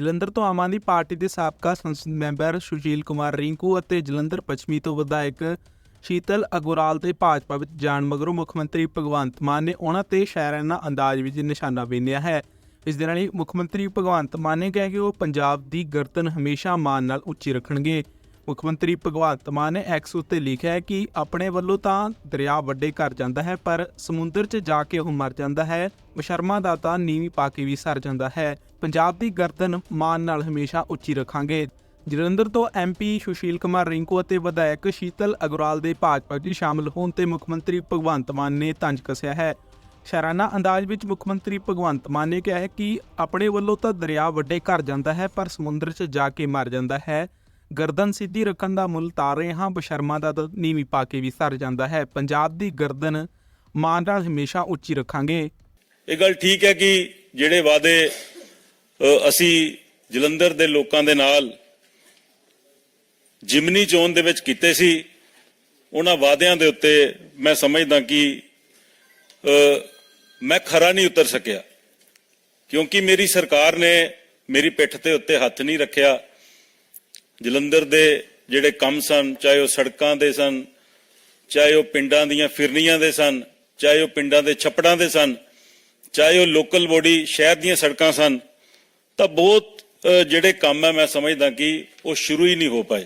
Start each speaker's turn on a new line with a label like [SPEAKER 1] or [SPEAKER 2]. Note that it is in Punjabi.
[SPEAKER 1] ਜਲੰਧਰ ਤੋਂ ਆਮ ਆਦਮੀ ਪਾਰਟੀ ਦੇ ਸਾਬਕਾ ਸੰਸਦ ਮੈਂਬਰ ਸੁਸ਼ੀਲ ਕੁਮਾਰ ਰਿੰਕੂ ਅਤੇ ਜਲੰਧਰ ਪੱਛਮੀ ਤੋਂ ਵਿਧਾਇਕ ਸ਼ੀਤਲ ਅਗੋਰਾਲ ਤੇ ਭਾਜਪਾ ਵਿੱਚ ਜਾਣ ਮਗਰੋਂ ਮੁੱਖ ਮੰਤਰੀ ਭਗਵੰਤ ਮਾਨ ਨੇ ਉਹਨਾਂ ਤੇ ਸ਼ਾਇਰਾਨਾ ਅੰਦਾਜ਼ ਵਿੱਚ ਨਿਸ਼ਾਨਾ ਬੀਨਿਆ ਹੈ। ਇਸ ਦੇ ਨਾਲ ਹੀ ਮੁੱਖ ਮੰਤਰੀ ਭਗਵੰਤ ਮਾਨ ਨੇ ਕਿਹਾ ਕਿ ਉਹ ਪੰਜਾਬ ਦੀ ਗਰਦਨ ਹਮੇਸ਼ਾ ਮਾਨ ਨਾਲ ਉੱਚੀ ਰੱਖਣਗੇ। ਮੁੱਖ ਮੰਤਰੀ ਭਗਵੰਤ ਮਾਨ ਨੇ ਐਕਸ ਉੱਤੇ ਲਿਖਿਆ ਹੈ ਕਿ ਆਪਣੇ ਵੱਲੋਂ ਤਾਂ ਦਰਿਆ ਵੱਡੇ ਕਰ ਜਾਂਦਾ ਹੈ, ਪਰ ਸਮੁੰਦਰ 'ਚ ਜਾ ਕੇ ਉਹ ਮਰ ਜਾਂਦਾ ਹੈ। ਬਸ਼ਰਮਾ ਦਾ ਤਾਂ ਨੀਵੀਂ ਪਾ ਕੇ ਵੀ ਸਰ ਜਾਂਦਾ ਹੈ। ਪੰਜਾਬ ਦੀ ਗਰਦਨ ਮਾਨ ਨਾਲ ਹਮੇਸ਼ਾ ਉੱਚੀ ਰੱਖਾਂਗੇ। ਜਲੰਧਰ ਤੋਂ ਐਮਪੀ ਸੁਸ਼ੀਲ ਕੁਮਾਰ ਰਿੰਕੂ ਅਤੇ ਵਿਧਾਇਕ ਸ਼ੀਤਲ ਅਗਰਵਾਲ ਦੇ ਭਾਜਪਾ 'ਚ ਸ਼ਾਮਲ ਹੋਣ ਤੇ ਮੁੱਖ ਮੰਤਰੀ ਭਗਵੰਤ ਮਾਨ ਨੇ ਤੰਜ ਕੱਸਿਆ ਹੈ। ਸ਼ਰਾਨਾ ਅੰਦਾਜ਼ ਵਿੱਚ ਮੁੱਖ ਮੰਤਰੀ ਭਗਵੰਤ ਮਾਨ ਨੇ ਕਿਹਾ ਹੈ ਕਿ ਆਪਣੇ ਵੱਲੋਂ ਤਾਂ ਦਰਿਆ ਵੱਡੇ ਘਰ ਜਾਂਦਾ ਹੈ, ਪਰ ਸਮੁੰਦਰ 'ਚ ਜਾ ਕੇ ਮਰ ਜਾਂਦਾ ਹੈ। ਗਰਦਨ ਸਿੱਧੀ ਰੱਖਣ ਦਾ ਮੁੱਲ ਤਾਰ ਰਹੇ ਹਾਂ, ਬਸ਼ਰਮਾ ਦਾ ਤਾਂ ਨੀਵੀਂ ਪਾ ਕੇ ਵੀ ਸਰ ਜਾਂਦਾ ਹੈ। ਪੰਜਾਬ ਦੀ ਗਰਦਨ ਮਾਨ ਨਾਲ ਹਮੇਸ਼ਾ ਉੱਚੀ ਰੱਖਾਂਗੇ।
[SPEAKER 2] ਇਹ ਗੱਲ ਠੀਕ ਹੈ ਕਿ ਜਿਹੜੇ ਵਾਅਦੇ ਅਸੀਂ ਜਲੰਧਰ ਦੇ ਲੋਕਾਂ ਦੇ ਨਾਲ ਜਿਮਨੀ ਚੋਣ ਦੇ ਵਿੱਚ ਕੀਤੇ ਸੀ। ਉਹਨਾਂ ਵਾਅਦਿਆਂ ਦੇ ਉੱਤੇ ਮੈਂ ਸਮਝਦਾ ਕਿ ਮੈਂ ਖਰਾ ਨਹੀਂ ਉਤਰ ਸਕਿਆ। ਕਿਉਂਕਿ ਮੇਰੀ ਸਰਕਾਰ ਨੇ ਮੇਰੀ ਪਿੱਠ ਤੇ ਉੱਤੇ ਹੱਥ ਨਹੀਂ ਰੱਖਿਆ। ਜਲੰਧਰ ਦੇ ਜਿਹੜੇ ਕੰਮ ਸਨ, ਚਾਹੇ ਉਹ ਸੜਕਾਂ ਦੇ ਸਨ, ਚਾਹੇ ਉਹ ਪਿੰਡਾਂ ਦੀਆਂ ਫਿਰਨੀਆਂ ਦੇ ਸਨ, ਚਾਹੇ ਉਹ ਪਿੰਡਾਂ ਦੇ ਛੱਪੜਾਂ ਦੇ ਸਨ, ਚਾਹੇ ਉਹ ਲੋਕਲ ਬੋਡੀ ਸ਼ਹਿਰ ਦੀਆਂ ਸੜਕਾਂ ਸਨ ਤਾਂ ਬਹੁਤ ਜਿਹੜੇ ਕੰਮ ਹੈ ਮੈਂ ਸਮਝਦਾ ਕਿ ਉਹ ਸ਼ੁਰੂ ਹੀ ਨਹੀਂ ਹੋ ਪਾਏ।